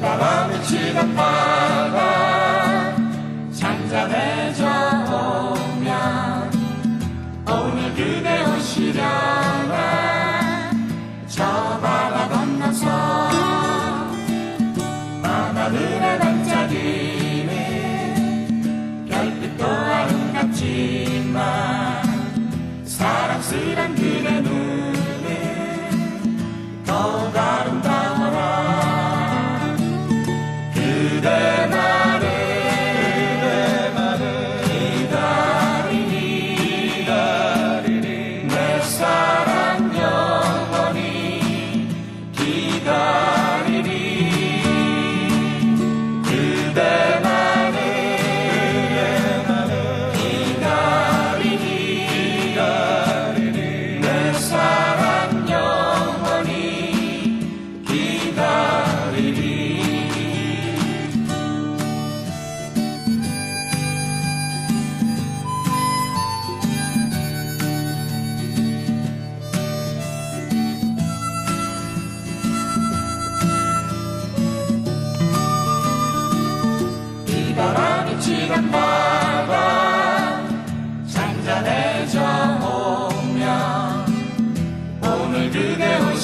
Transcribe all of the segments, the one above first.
바람이 치는 바다. 잔잔해져 오면 오늘 그대 오시려나. 저 바다 건너서 바다늘에 반짝이는 별빛도 아름답지만 사랑스런 그대 눈.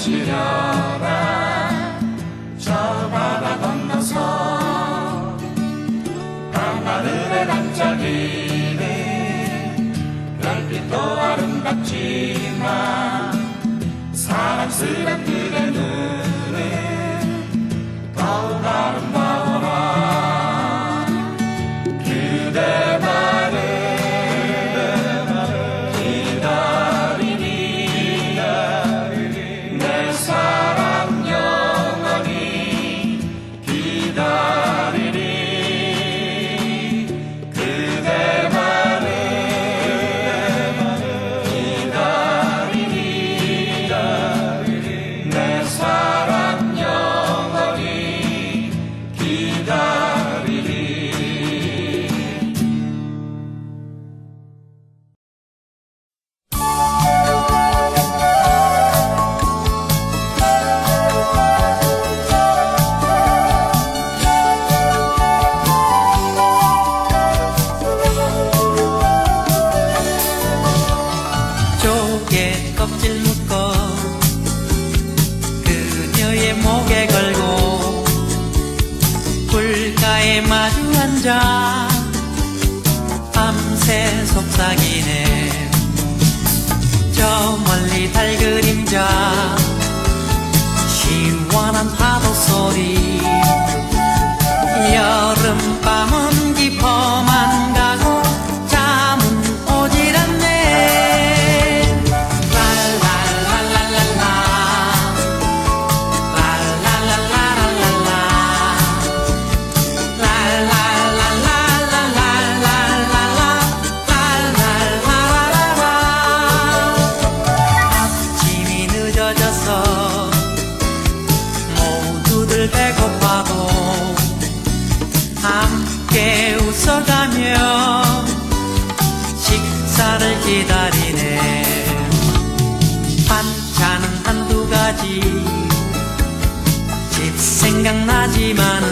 시려라. 저 바다 건너서 밤하늘에 반짝이는 별빛도 아름답지만 사랑스런 그대 눈 혼자. 밤새 속삭이네. 저 멀리 달 그림자. 시원한 파도 소리. 기다리네. 반찬은 한두 가지 집 생각나지만